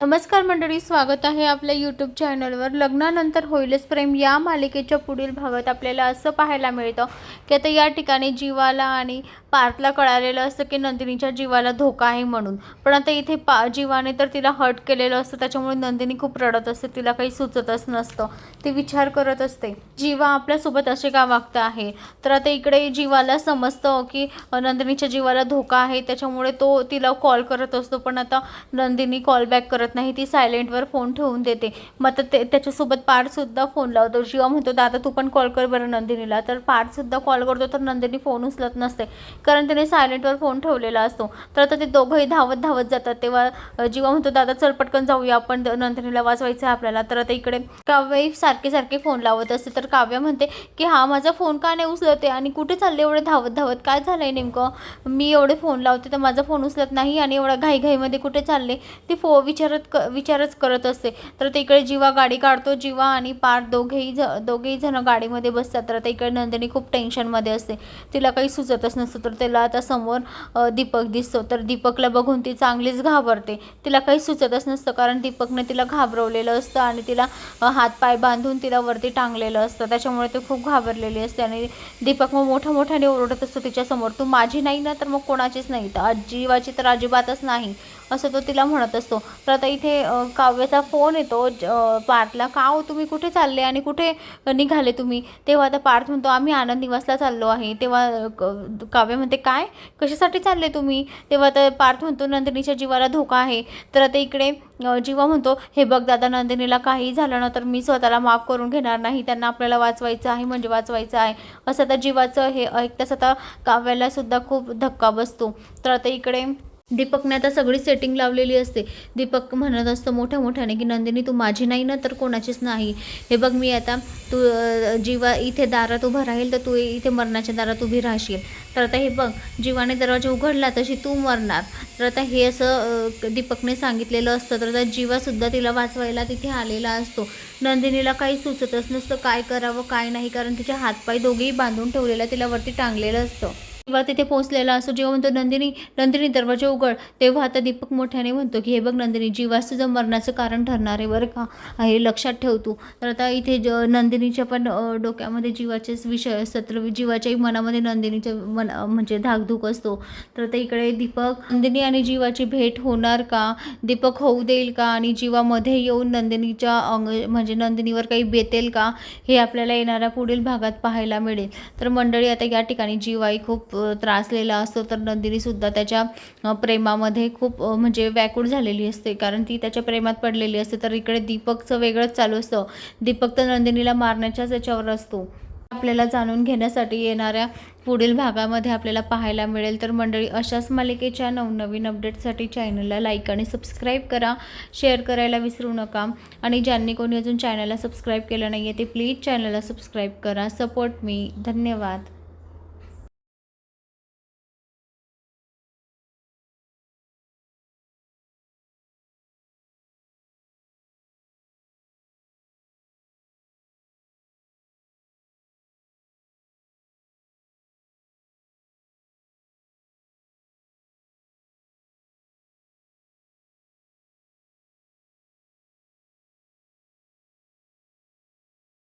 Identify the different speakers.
Speaker 1: नमस्कार मंडळी स्वागत आहे आपल्या यूट्यूब चॅनलवर लग्नानंतर होईलच प्रेम या मालिकेच्या पुढील भागात आपल्याला असं पाहायला मिळतं की आता या ठिकाणी जीवाला आणि पार्थला कळालेलं असतं की नंदिनीच्या जीवाला धोका आहे म्हणून. पण आता इथे पा जीवाने तर तिला हर्ट केलेलं असतं त्याच्यामुळे नंदिनी खूप रडत असते तिला काही सुचतच नसतं. ती विचार करत असते जीवा आपल्यासोबत असे का वागतं आहे? तर आता इकडे जीवाला समजतं की नंदिनीच्या जीवाला धोका आहे त्याच्यामुळे तो तिला कॉल करत असतो. पण आता नंदिनी कॉल बॅक करत नाही ती सायलेंटवर फोन ठेवून देते. मग आता ते त्याच्यासोबत पार्थसुद्धा फोन लावतो. जीवा म्हणतो दादा तू पण कॉल कर बरं नंदिनीला. तर पार्थसुद्धा कॉल करतो तर नंदिनी फोन उचलत नसते. कारण त्याने सायलेंटवर फोन ठेवलेला असतो. तर आता ते दोघंही धावत धावत जातात. तेव्हा जीवा म्हणतो दादा चल पटकन जाऊया आपण. द- नंदिनीला वाचवायचं आहे आपल्याला. तर आता इकडे काव्य सारखे सारखे फोन लावत असते. तर काव्य म्हणते की हा माझा फोन का नाही उचलते आणि कुठे चालले एवढे धावत धावत? काय झालंय नेमकं? मी एवढे फोन लावते तर माझा फोन उचलत नाही आणि एवढ्या घाईघाईमध्ये कुठे चालले? ती फो विचारत क विचारच करत असते. तर ते इकडे जीवा गाडी काढतो. जीवा आणि पार दोघेही ज दोघेही जण गाडीमध्ये बसतात. तर आता इकडे नंदिनी खूप टेन्शनमध्ये असते. तिला काही सुचतच नसतं. तर त्याला आता समोर दीपक दिसतो. तर दीपकला बघून ती चांगलीच घाबरते. तिला काही सुचतच नसतं कारण दीपकने तिला घाबरवलेलं असतं आणि तिला हातपाय बांधून तिला वरती टांगलेलं असतं. त्याच्यामुळे ती खूप घाबरलेली असते आणि दीपक मग मोठ्या मोठ्याने ओरडत असतो तिच्यासमोर तू माझी नाही ना तर मग कोणाचीच नाही. तर अजिबाची तर अजिबातच नाही. असं तो तिला म्हणत असतो. तर आता इथे काव्याचा फोन येतो. ज- पार्थला का हो तुम्ही कुठे चालले आणि कुठे निघाले तुम्ही? तेव्हा आता पार्थ म्हणतो आम्ही आनंद निवासला चाललो आहे. तेव्हा क- काव्य म्हणते काय? कशासाठी चालले तुम्ही? तेव्हा तर पार्थ म्हणतो नंदिनीच्या जीवाला धोका आहे. तर आता इकडे जीवा म्हणतो हे बघ दादा नंदिनीला काही झालं ना तर मी स्वतःला माफ करून घेणार नाही. त्यांना आपल्याला वाचवायचं आहे म्हणजे वाचवायचं आहे. असं आता जीवाचं हे ऐकताच आता काव्याला सुद्धा खूप धक्का बसतो. तर आता इकडे दीपकने आता सगळी सेटिंग लावलेली असते. दीपक म्हणत असतो मोठ्या मोठ्याने की नंदिनी तू माझी नाही ना तर कोणाचीच नाही. हे बघ मी आता तू जीवा इथे दारात उभा राहील तर तू इथे मरणाच्या दारात उभी राहशील. तर आता हे बघ जीवाने दरवाजा उघडला तशी तू मरणार. तर आता हे असं दीपकने सांगितलेलं असतं. तर आता जीवासुद्धा तिला वाचवायला तिथे आलेला असतो. नंदिनीला काही सुचतच नसतं काय करावं काय नाही कारण तिचे हातपाय दोघेही बांधून ठेवलेला तिला वरती टांगलेलं असतं. जेव्हा तिथे पोहोचलेला असतो. जेव्हा म्हणतो नंदिनी नंदिनी दरवाजा उघड. तेव्हा आता दीपक मोठ्याने म्हणतो की हे बघ नंदिनी जीवास तुझं मरणाचं कारण ठरणार आहे बरं का? हे लक्षात ठेव तू. तर आता इथे ज नंदिनीच्या पण डोक्यामध्ये जीवाचेच विषय असतात तर जीवाच्याही मनामध्ये नंदिनीचे मन म्हणजे धाकधूक असतो. तर आता इकडे दीपक नंदिनी आणि जीवाची भेट होणार का? दीपक होऊ देईल का? आणि जीवामध्ये येऊन नंदिनीच्या अंग म्हणजे नंदिनीवर काही बेतेल का? हे आपल्याला येणाऱ्या पुढील भागात पाहायला मिळेल. तर मंडळी आता या ठिकाणी जीवाई खूप त्रासलेला असतो तर नंदिनीसुद्धा त्याच्या प्रेमामध्ये खूप म्हणजे व्याकुळ झालेली असते. कारण ती त्याच्या प्रेमात पडलेली असते. तर इकडे दीपकचं वेगळंच चालू असतं. दीपक तर नंदिनीला मारण्याच्याच याच्यावर असतो. आपल्याला जाणून घेण्यासाठी येणाऱ्या पुढील भागामध्ये आपल्याला पाहायला मिळेल. तर मंडळी अशाच मालिकेच्या नवनवीन अपडेटसाठी चॅनलला लाईक आणि सबस्क्राईब करा. शेअर करायला विसरू नका. आणि ज्यांनी कोणी अजून चॅनलला सबस्क्राईब केलं नाही आहे ते प्लीज चॅनलला सबस्क्राईब करा. सपोर्ट मी धन्यवाद.